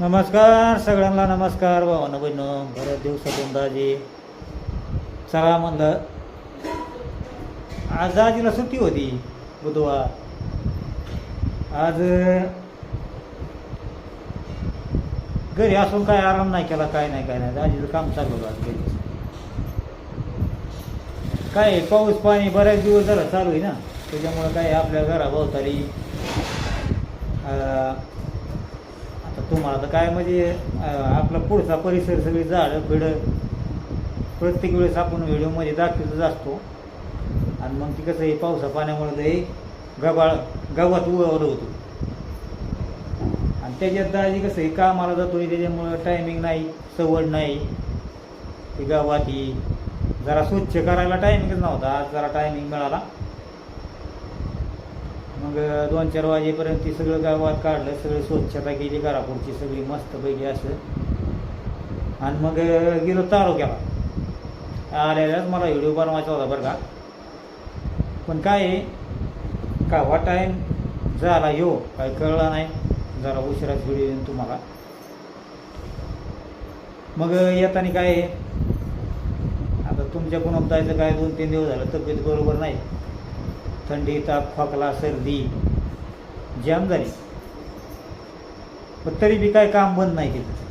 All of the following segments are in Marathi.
नमस्कार सगळ्यांना नमस्कार भावानं बहिणं बऱ्याच दिवसातून दाजी. चला म्हणलं आज दाजीला सुट्टी होती बुधवार. आज घरी असून काय आराम नाही केला काय नाही काय नाही. दाजीचं काम चालू होतं आज घरी काय पाऊस पाणी बऱ्याच दिवस झालं चालू आहे ना. त्याच्यामुळं काय आपल्या घराभोवताली तर तुम्हाला तर काय म्हणजे आपला पुढचा परिसर सगळी झाडं बिडं प्रत्येक वेळेस आपण व्हिडिओमध्ये दाखवतच असतो. आणि मग ती कसं आहे पावसा पाण्यामुळे ते गबाळ गवत उगवलं होतं. आणि त्याच्यात दाजी कसं हे कामाला जातो त्याच्यामुळं टायमिंग नाही सवड नाही. ती गावात ही जरा स्वच्छ करायला टायमिंगच नव्हता आज जरा टायमिंग मिळाला. मग दोन चार वाजेपर्यंत ती सगळं गावात काढलं सगळं स्वच्छता केली घरापुढची सगळी मस्तपैकी असं. आणि मग गेलो तालुक्याला. आलेल्याच मला व्हिडिओ बनवायचा होता बरं का. पण काय आहे कावा टाईम झाला यो काय कळला नाही. जरा उशिराच व्हिडिओ येईन तुम्हाला. मग येताना काय आहे आता तुमच्या पुन्हा जायचं काय दोन तीन दिवस झालं तब्येत बरोबर नाही. थंडी ताप खोकला सर्दी जाम झाली. पण तरी बी काय काम बंद नाही केलं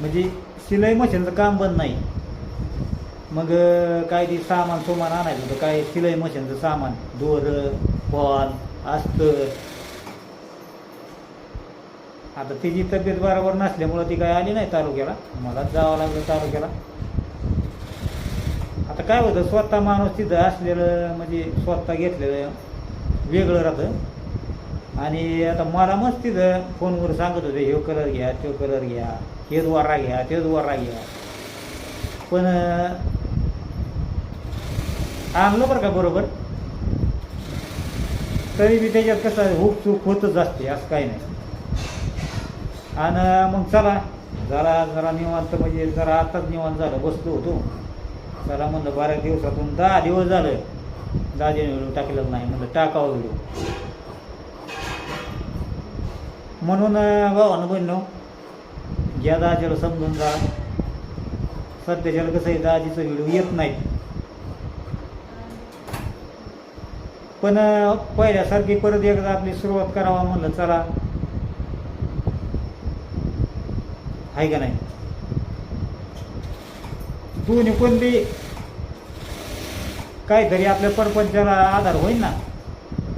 म्हणजे शिलाई मशीनचं काम बंद नाही. मग काय ते सामान सोमान आणायचं होतं काय शिलाई मशीनचं सामान? दोर बॉल अस्तर. आता तिची तब्येत बरोबर नसल्यामुळं ती काय आली नाही तालुक्याला. मला जावं लागलं तालुक्याला. आता काय होतं स्वतः माणूस तिथं असलेलं म्हणजे स्वतः घेतलेलं वेगळं राहतं. आणि आता मला मस्त तिथं फोनवर सांगत होते हे कलर घ्या तो कलर घ्या हे द्वारा घ्या ते द्वारा घ्या. पण आणलं बरं का बरोबर? तरी बी त्याच्यात कसं हुक चूक होतच असते असं काही नाही. आणि मग चला जरा जरा निवांत म्हणजे जरा आताच निवांत झालं बसलो होतो. चला म्हणलं बारा दिवसातून दहा दिवस झालं दाजीने व्हिडिओ टाकलेला नाही म्हणलं टाकावं व्हिडिओ. म्हणून भावानं बनलो ज्या दाजीला समजून जा. सध्याच्याला कसं आहे दाजीचं व्हिडिओ येत नाही पण पहिल्यासारखी परत एकदा आपली सुरुवात करावा म्हणलं चला. आहे का नाही? दोन्ही पण बी. काहीतरी आपल्या परपंचाला आधार होईल ना?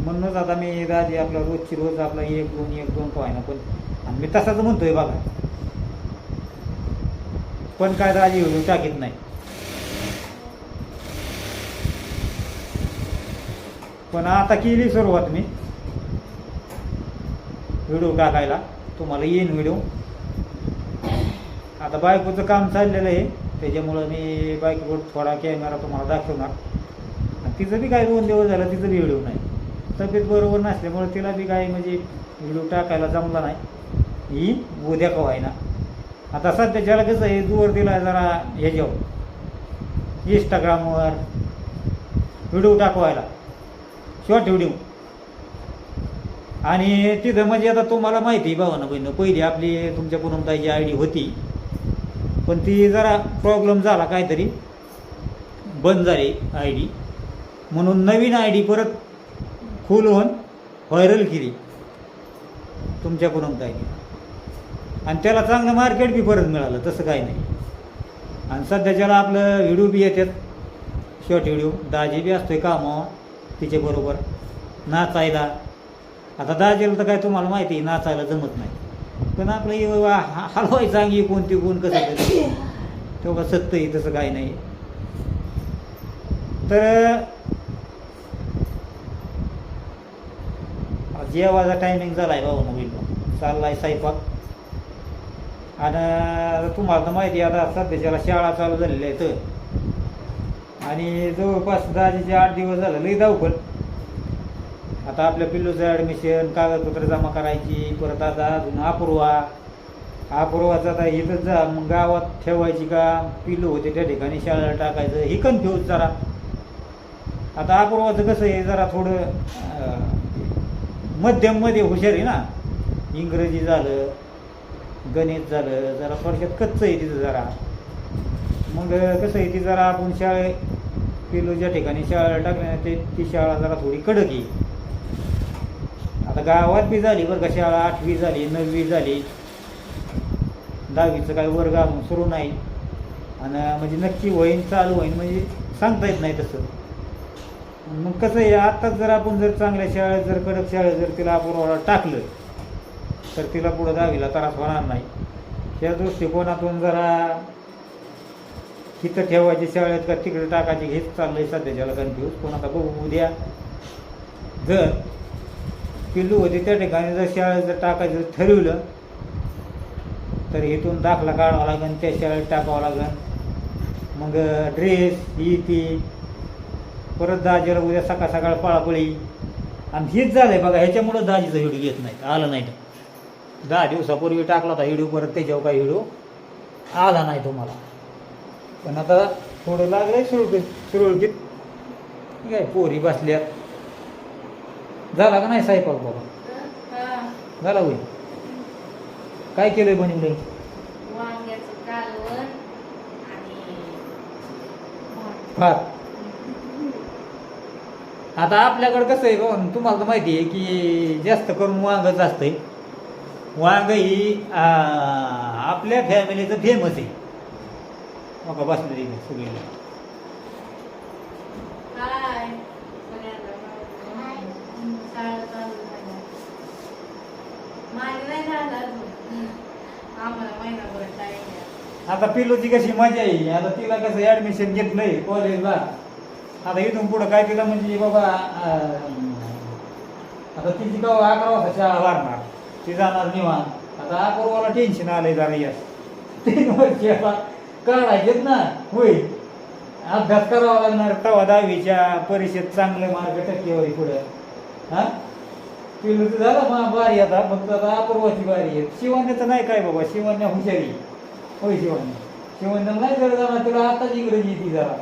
म्हणूनच आता मी राजी आपला रोजची रोज आपला एक दोन एक दोन पाहिना पण आणि मी तसाच म्हणतोय बघा. पण काय राजी व्हिडिओ टाकीत नाही. पण आता केली सुरुवात मी. व्हिडिओ टाकायला. तुम्हाला येईन व्हिडिओ. आता बायकोचं काम चाललेलं आहे. त्याच्यामुळं मी बाईकवर थोडा कॅमेरा तुम्हाला दाखवणार. आणि तिचं बी काय दोन दिवस झालं तिचं बी व्हिडिओ नाही. तब्येत बरोबर नसल्यामुळं तिला बी काय म्हणजे व्हिडिओ टाकायला जमला नाही. ही उद्या कवाय ना आता सध्याच्याला कसं आहे जोर दिला जरा ह्याच्यावर. इंस्टाग्रामवर व्हिडिओ टाकवायला. Short video. आणि तिथं म्हणजे आता तुम्हाला माहिती आहे भावानं बहिणं पहिली आपली तुमच्या पूनमताईची आय डी होती. पण ती जरा प्रॉब्लेम झाला काहीतरी. बंद झाली आय डी म्हणून नवीन आय डी परत खोलून व्हायरल केली. तुमच्याकडून काय आणि त्याला चांगलं मार्केट बी परत मिळालं तसं काही नाही. आणि सध्याच्याला आपलं व्हिडिओ बी येतात शॉर्ट व्हिडिओ दाजी बी असतोय कामावर तिच्याबरोबर नाचायला. आता दाजीला तर काय तुम्हाला माहिती आहे नाचायला जमत नाही. पण आपलं हे वा- हलवायचं अंगी कोणती कोण कसं तेव्हा सत्य आहे तसं काही नाही. तर जेवायचा टायमिंग झाला आहे बाबा नवीन चाललाय स्वयंपाक. आणि तुम्हाला तर माहिती आहे आता सध्याच्याला शाळा चालू झालेल्या आहेत. आणि जवळपास दहाचे आठ दिवस झालं लई धावपल आता आपल्या पिल्लूचं ॲडमिशन कागदपत्र जमा करायची परत आता अजून अपूर्वा. अपूर्वाचं आता इथंच जा मग गावात ठेवायची का? पिल्लू होते त्या ठिकाणी शाळेला टाकायचं. ही कन्फ्यूज जरा. आता अपूर्वाचं कसं आहे जरा थोडं मध्यममध्ये हुशार आहे ना? इंग्रजी झालं गणित झालं जरा थोडक्यात कच्चं आहे तिथं जरा. मग कसं आहे ती जरा आपण शाळे पिलूच्या ठिकाणी शाळा टाकण्यात ते ती शाळा जरा थोडी कडक आहे. आता गावात बी झाली बरं शाळा आठवी झाली नववी झाली. दहावीचं काही वर्ग अजून सुरू नाही. आणि म्हणजे नक्की होईन चालू होईन म्हणजे सांगता येत नाही तसं. मग कसं आहे आत्ताच जर आपण जर चांगल्या शाळेत जर कडक शाळेत जर तिला आपण टाकलं तर तिला पुढं दहावीला त्रास होणार नाही. त्या दृष्टिकोनातून जरा तिथं ठेवायची शाळेत का तिकडे टाकायची हेच चाललंय सध्याच्याला कन्फ्यूज पण आता बघू उद्या जर पिल्लू होते त्या ठिकाणी जर शाळेत जर टाकायचं ठरवलं तर इथून दाखला काढावा लागेल त्या शाळेत टाकावं लागेल मग ड्रेस ही ती परत दाजीला उद्या सकाळ सकाळ पळापळी आणि हेच झालंय बघा ह्याच्यामुळं दाजीचा व्हिडिओ घेत नाही आलं नाही दहा दिवसापूर्वी टाकला होता व्हिडिओ परत त्याच्यावर काही हिडू आला नाही तुम्हाला पण आता थोडं लागलंय सुरळकीत सुरळकीत ठीक आहे पोरी बसल्यात झाला का नाही स्वयंपाक बाबा? झाला होईल काय केलंय बनवलंय भात. आता आपल्याकडं कसं आहे बघा तुम्हाला तर माहिती आहे की जास्त करून वांगच असतंय. वांग ही आपल्या फॅमिलीचं फेमस आहे. बघा बसलेली सगळी हाय सगळ्यांना शाळा चालू झाल्या नाही झालं अजून आम्हाला महिनाभर टाइम आता पिलूची कशी मजा येईल आता तिला कसं ऍडमिशन घेतलंय कॉलेजला आता इथून पुढं काय तिला म्हणजे बाबा अं, आता तिची केव्हा अकरा वाजता शाळा लागणार ती जाणार निवांत. आता अकरावाला टेन्शन आलंय जरा या तीन वर्ष आता काढायचेत ना. होय. अभ्यास करावा लागणार. तेव्हा दहावीच्या परीक्षेत चांगले मार्क टक्केवारी पुढं. हा? पिलू तर झालं मा बारी आता फक्त आता अपूर्वाची बारी आहे. शिवण्याचं नाही काय बाबा शिवण्या हुशारी. होय शिवण्या. शिवण्याला नाही जरा जाणार तिला आताच इंग्रजी येते जरा.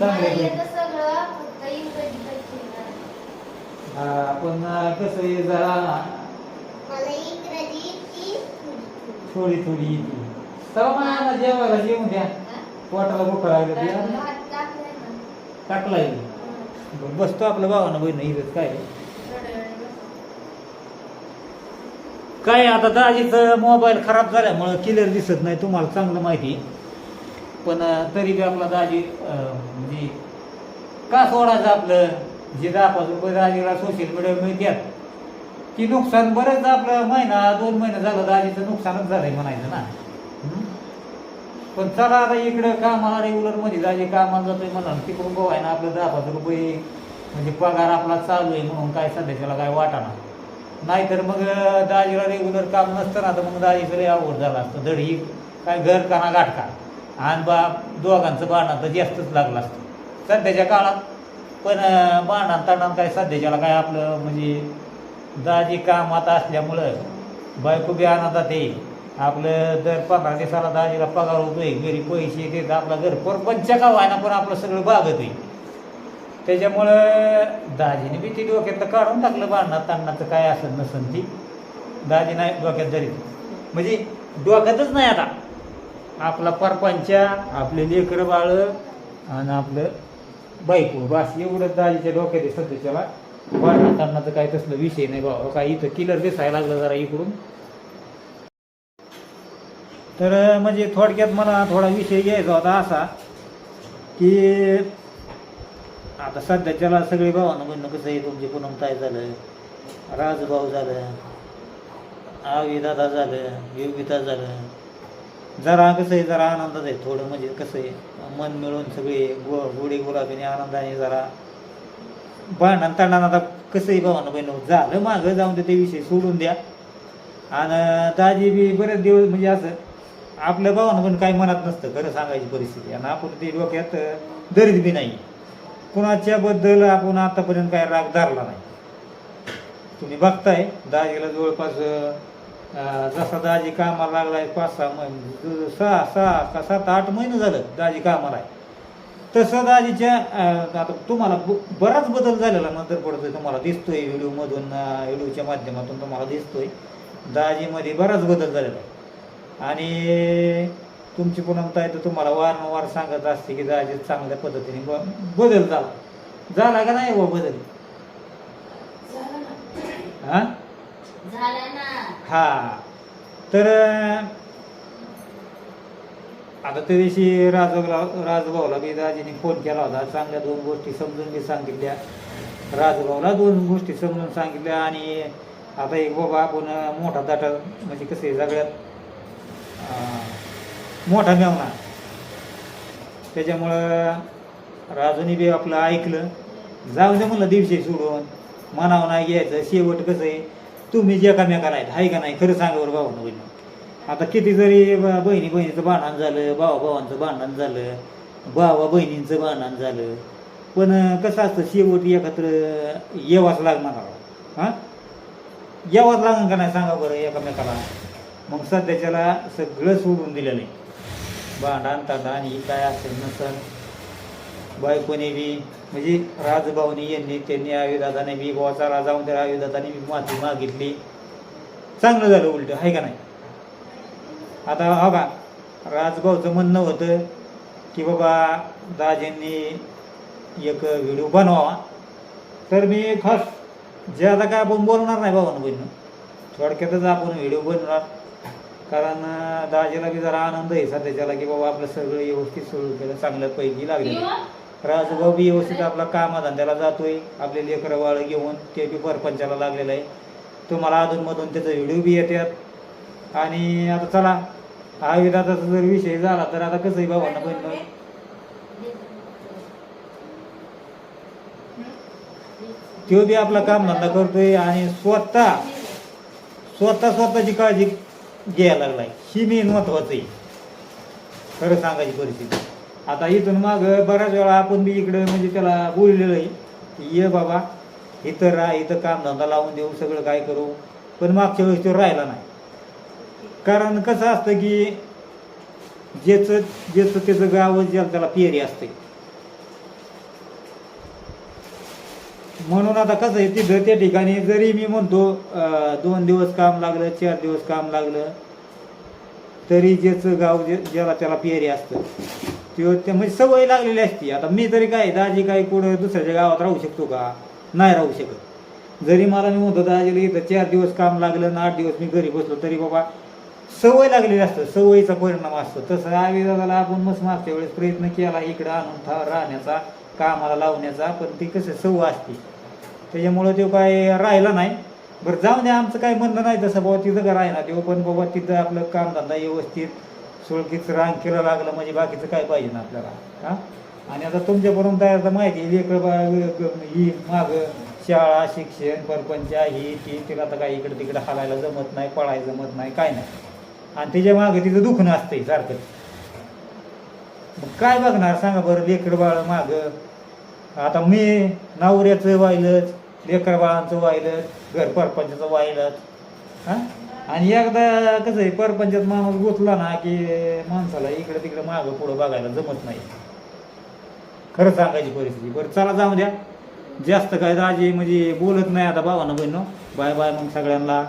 चांगलं. हा पण कसं आहे जरा. थोडी थोडी येते तेव्हा मला जेवायला जेवून द्या पोटाला भूक लागलं. टाकला बरं बसतो आपलं भावानं बहिण इथंच काय? काय आता दाजीचं मोबाईल खराब झाल्यामुळं क्लिअर दिसत नाही तुम्हाला चांगलं माहिती. पण तरी बी आपला दाजी म्हणजे का सोडायचं आपलं? जे दहा पाच रुपये दाजीला सोशल मीडियावर मिळतात की नुकसान बरेच आपलं महिना दोन महिना झालं दाजीचं नुकसानच झालंय म्हणायचं ना. पण चला आता इकडं कामाला रेग्युलरमध्ये दाजी कामाला जातोय म्हणा तिकडून गोवाय ना आपलं दहा पाच रुपये म्हणजे पगार आपला चालू आहे म्हणून काय सध्याच्याला काय वाटाणा नाहीतर मग दाजीला रेग्युलर काम नसतं ना तर मग दाजीचं लय अवघड झाला असतं. धड काय घर काना गाठका आणि बा दोघांचं भांडण तर जास्तच लागलं असतं. सध्याच्या काळात पण अं, भांडण तांडण काय सध्याच्याला काय आपलं म्हणजे दाजी कामात असल्यामुळं बायको बी आनंदात ते आपलं दर पंधरा दिवसाला दाजीला पगार होतोय घरी पैसे येतात आपला घर परपंच का व्हायना पण आपलं सगळं बागत आहे. त्याच्यामुळं दाजीने बी ती डोक्यात काढून टाकलं बांधणार तांडणाचं काय असं नसन ती. दाजी नाही डोक्यात जरी म्हणजे डोक्यातच नाही आता. आपला परपंच आपले लेकरं बाळ आणि आपलं बायको बस एवढं दाजीच्या डोक्यात आहे सध्याच्याला. बांधणार तांडणाचं काय तसलं विषय नाही बाबा काय इथं किलर दिसायला लागलं जरा इकडून. तर म्हणजे थोडक्यात मला थोडा विषय घ्यायचा होता असा की आता सध्याच्याला सगळे भावानं म्हणणं कसं आहे तुमचे पूनमताई झालं राजभाऊ झालं आवी दादा झालं योगिता झालं. जरा कसं आहे जरा आनंदात आहे थोडं म्हणजे कसं आहे मन मिळून सगळे गो गोडी गुलाबीने आनंदाने जरा भांडण तांडण आता कसं आहे भावानं बहिण झालं मागं जाऊन ते विषय सोडून द्या. आणि दाजी बी बरेच दिवस म्हणजे असं आपल्या भावानं पण काही मनात नसतं खरं सांगायची परिस्थिती. आणि आपण ते डोक्यात दरीत बी नाही. कुणाच्याबद्दल आपण आतापर्यंत काय राग धरला नाही. तुम्ही बघताय दाजीला जवळपास जसा दाजी कामाला लागलाय पाच सहा महिने सहा सहा का सात आठ महिने झालं दाजी कामाला आहे. तसं दाजीच्या आता तुम्हाला ब- बराच बदल झालेला नंतर पडतोय तुम्हाला दिसतोय व्हिडिओमधून व्हिडिओच्या माध्यमातून तुम्हाला दिसतोय. दाजीमध्ये बराच बदल झालेला आहे. आणि तुमची पूनमताई तर तुम्हाला वारंवार सांगत असते की दाजी चांगल्या पद्धतीने ब- बदल झाला. झाला का नाही हो बदल? हा? हा. तर आता त्या दिवशी राजभाऊला राजभाऊला बी दाजीने फोन केला होता. चांगल्या दोन गोष्टी समजून बी सांगितल्या. राजभाऊला दोन गोष्टी समजून सांगितल्या आणि आता एक बाबा आपण मोठा दाटा म्हणजे कसं आहे सगळ्यात मोठा मेवना त्याच्यामुळं राजूनी बी आपलं ऐकलं. जाऊ दे म्हणलं दिवशी सोडून. म्हणावं नाही घ्यायचं. शेवट कसं आहे? तुम्ही जे एकामेकाला आहेत. आहे का नाही? खरं सांगा बरं भाऊ बहिणी आता किती जरी बहिणी बहिणीचं भांडण झालं भावा भावांचं भांडण झालं भावा बहिणींचं भांडण झालं. पण कसं असतं? शेवट एकत्र येवाच लागणार हां? यावंच लागणार का नाही? सांगा बरं एकामेकाला. मग सध्याच्याला सगळं सोडून दिलेलं आहे भांडण तांडण ही काय असेल नसेल बायकोने बी म्हणजे राजभाऊनी यांनी त्यांनी आयुदादाने बी गोवाचा राजा जाऊन त्या आयुदादाने बी माफी मागितली. चांगलं झालं उलट आहे का नाही? आता हो का राजभाऊचं म्हणणं होतं की बाबा दाजींनी एक व्हिडिओ बनवावा. तर मी खास जे आता काय आपण बोलणार नाही भावानं बहिणं थोडक्यातच आपण व्हिडिओ बनवणार. कारण दाजीला बी जरा आनंद आहे सध्याच्याला की बाबा आपलं सगळं व्यवस्थित सुरू केलं चांगल्यापैकी लागले. राजभाऊ बी व्यवस्थित आपला कामाधंद्याला जातोय आपले लेकरं वाळ घेऊन ते बी परपंचाला लागलेलं आहे. तुम्हाला अधूनमधून त्याचा व्हिडिओ बी येतात आणि आता चला आयुर्वेदाचा जर विषय झाला तर आता कसं आहे बाबांना बहिण तो बी आपला कामधंदा करतोय आणि स्वतः स्वतः स्वतःची काळजी घ्यायला लागलाय. ही मेन महत्वाचं आहे. खरं सांगायची परिस्थिती. आता इथून माग बऱ्याच वेळा आपण बी इकडं म्हणजे त्याला बोललेलं आहे ये बाबा इथं राह इथं कामधंदा लावून देऊ सगळं काय करू. पण मागच्या वेळेस तो राहिला नाही. कारण कसं असतं की ज्याचं ज्याचं त्याचं गाव ज्याला त्याला पेरी असते. म्हणून आता कसं आहे तिथं त्या ठिकाणी जरी मी म्हणतो दोन दिवस काम लागलं चार दिवस काम लागलं तरी ज्याचं गाव जे ज्याला त्याला पेरी असतं. त्यो ते म्हणजे सवय लागलेली असती. आता मी तरी काय दाजी काय कुठं दुसऱ्याच्या गावात राहू शकतो का? नाही राहू शकत. जरी मला मी म्हणतो दाजीला इथं चार दिवस काम लागलं आणि आठ दिवस मी घरी बसलो तरी बाबा सवय लागलेली असतं. सवयीचा परिणाम असतो. तसं आयुर्वेदाला आपण मस्त मागच्या वेळेस प्रयत्न केला इकडं आणून था राहण्याचा कामाला लावण्याचा पण ती कसं सवय असते. त्याच्यामुळं तो काय राहिला नाही. बरं जाऊ द्या आमचं काय म्हणणं नाही तसं बाबा तिथं का ना तेव्हा पण बाबा तिथं आपलं कामधंदा व्यवस्थित सुळकीचं रांग केलं लागलं म्हणजे बाकीचं काय पाहिजे ना आपल्याला हा? आणि आता तुमच्यापर्यंत आता माहिती आहे लेकरं बा ही माग शाळा शिक्षण परपंच ही ती तिला आता काय इकडं तिकडं हालायला जमत नाही पळायला जमत नाही काय नाही. आणि तिच्या मागं तिचं दुखणं असतंय सारखं. मग काय बघणार सांगा बरं लेकरं बाळ मागं आता मी नवऱ्याचं वाहिलंच लेकर बाळांचं घर परपंचाचं वाहिलंच हां? आणि एकदा कसं आहे परपंचात माणूस गुतला ना की माणसाला इकडे तिकडे मागं पुढं बघायला जमत नाही. खरं सांगायची परिस्थिती. बरं चला जाऊ द्या. जास्त काय दाजी म्हणजे बोलत नाही आता भावानं बहिणं. बाय बाय मग सगळ्यांना.